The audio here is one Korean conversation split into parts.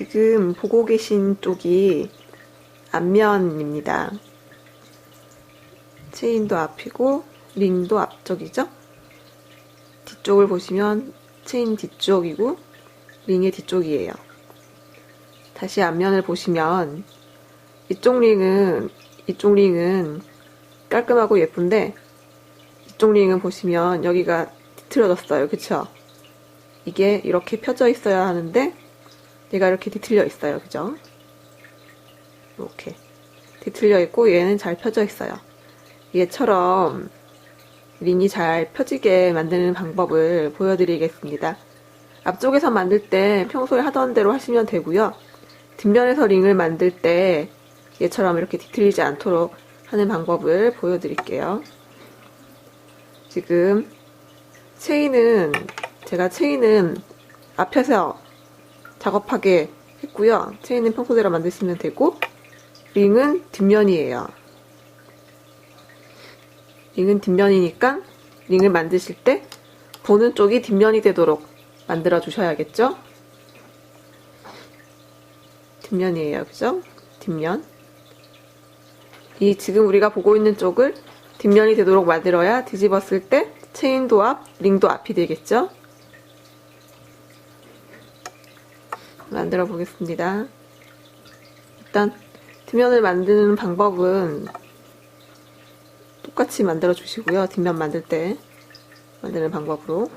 지금 보고 계신 쪽이 앞면입니다. 체인도 앞이고 링도 앞쪽이죠. 뒤쪽을 보시면 체인 뒤쪽이고 링의 뒤쪽이에요. 다시 앞면을 보시면 이쪽 링은 이쪽 링은 깔끔하고 예쁜데 이쪽 링은 보시면 여기가 뒤틀어졌어요. 그쵸? 이게 이렇게 펴져 있어야 하는데 얘가 이렇게 뒤틀려 있어요. 그죠? 이렇게 뒤틀려 있고 얘는 잘 펴져 있어요. 얘처럼 링이 잘 펴지게 만드는 방법을 보여드리겠습니다. 앞쪽에서 만들 때 평소에 하던 대로 하시면 되고요. 뒷면에서 링을 만들 때 얘처럼 이렇게 뒤틀리지 않도록 하는 방법을 보여드릴게요. 지금 체인은 제가 체인은 앞에서 작업하게 했고요. 체인은 평소대로 만드시면 되고 링은 뒷면이에요. 링은 뒷면이니까 링을 만드실 때 보는 쪽이 뒷면이 되도록 만들어 주셔야겠죠? 뒷면이에요. 그죠? 뒷면. 이 지금 우리가 보고 있는 쪽을 뒷면이 되도록 만들어야 뒤집었을 때 체인도 앞, 링도 앞이 되겠죠? 만들어 보겠습니다. 일단 뒷면을 만드는 방법은 똑같이 만들어 주시고요. 뒷면 만들 때 만드는 방법으로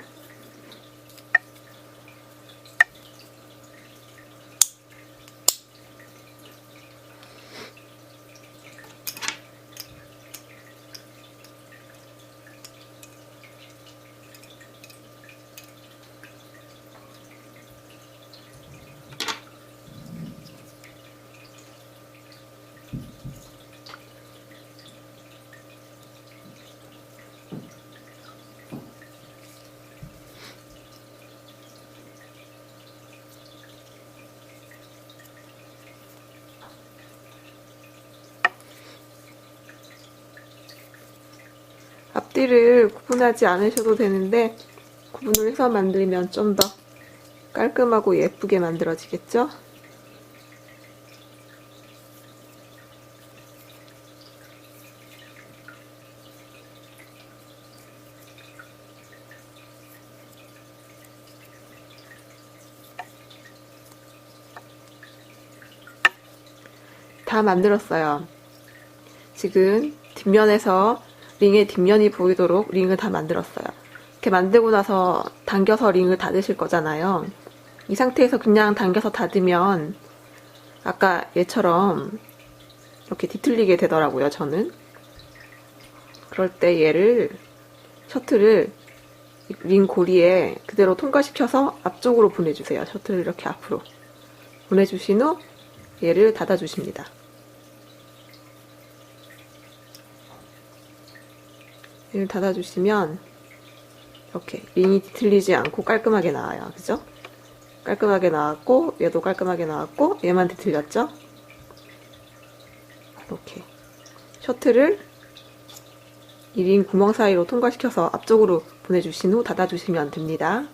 앞뒤를 구분하지 않으셔도 되는데 구분을 해서 만들면 좀 더 깔끔하고 예쁘게 만들어지겠죠? 다 만들었어요. 지금 뒷면에서 링의 뒷면이 보이도록 링을 다 만들었어요. 이렇게 만들고 나서 당겨서 링을 닫으실 거잖아요. 이 상태에서 그냥 당겨서 닫으면 아까 얘처럼 이렇게 뒤틀리게 되더라고요, 저는. 그럴 때 얘를 셔틀을 링 고리에 그대로 통과시켜서 앞쪽으로 보내주세요. 셔틀을 이렇게 앞으로 보내주신 후 얘를 닫아주십니다. 얘를 닫아주시면 이렇게 링이 뒤틀리지 않고 깔끔하게 나와요. 그죠? 깔끔하게 나왔고 얘도 깔끔하게 나왔고 얘만 뒤틀렸죠? 이렇게 셔틀을 이 링 구멍 사이로 통과시켜서 앞쪽으로 보내주신 후 닫아주시면 됩니다.